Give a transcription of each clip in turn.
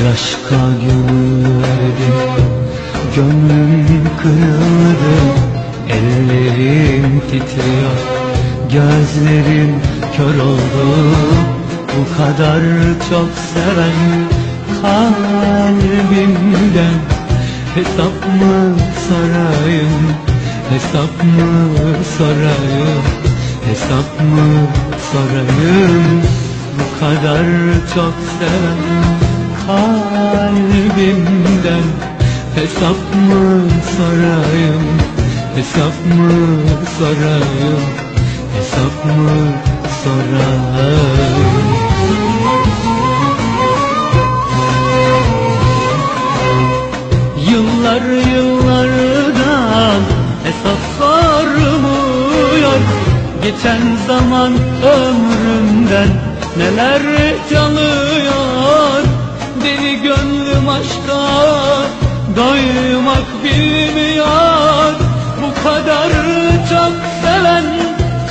Bir aşka gönül verdim Gönlüm kırıldı. Ellerim titriyor. Gözlerim kör oldu. Bu kadar çok seven Kalbimden Hesap mı sorayım? Hesap mı sorayım? Hesap mı sorayım? Bu kadar çok seven kalbimden. Hesap mı sorayım Hesap mı sorayım Hesap mı sorayım Yıllar yıllardan hesap sormuyor Geçen zaman ömrümden neler çalıyor gönlüm aşka doymak bilmiyor. Bu kadar çok seven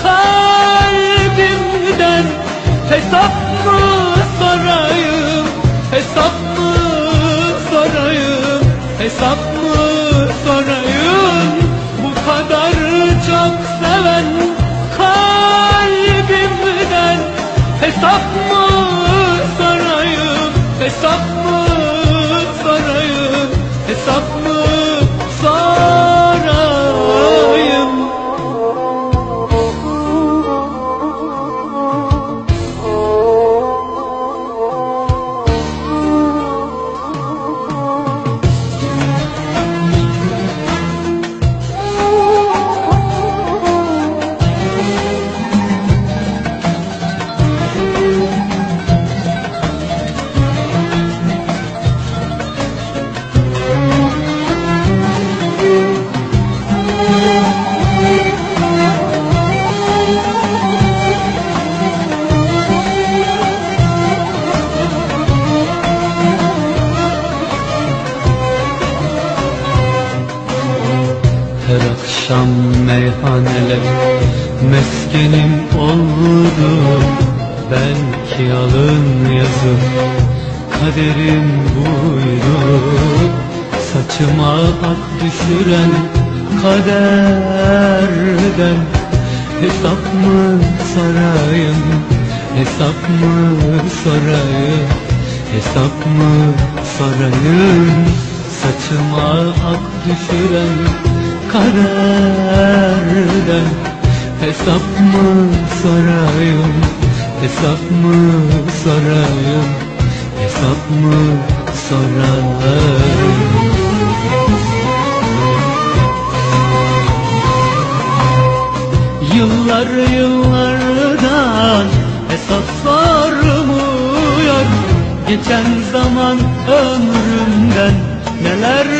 kalbimden Hesap mı sorayım, hesap mı sorayım? Hesap mı sorayım? Bu kadar çok seven kalbimden Hesap mı sorayım? Hesap mı akşam meyhaneler. Meskenim oldu Belki alın yazım kaderim buydu Saçıma ak düşüren kaderden. Hesap mı sorayım, hesap mı sorayım Hesap mı sorayım Saçıma ak düşüren kaderden Hesap mı sorayım Hesap mı sorayım Hesap mı sorayım? Yıllar yıllardan hesap sormuyor. Geçen zaman ömrümden neler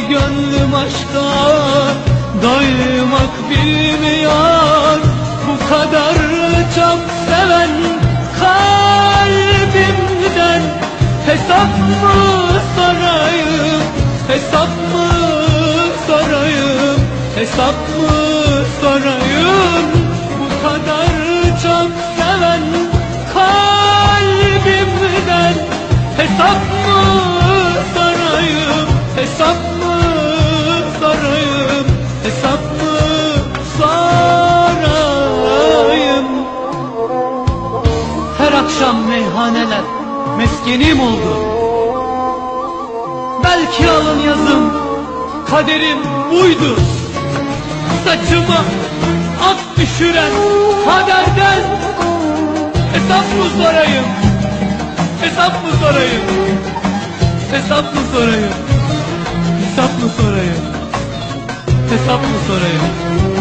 gönlüm aşka doymak bilmiyor. Bu kadar çok seven kalbimden Hesap mı sorayım, hesap mı sorayım? Hesap mı akşam meyhaneler meskenim oldu. Belki alın yazım kaderim buydu. Saçıma ak düşüren kaderden Hesap mı sorayım? Hesap mı sorayım? Hesap mı sorayım? Hesap mı sorayım? Hesap mı sorayım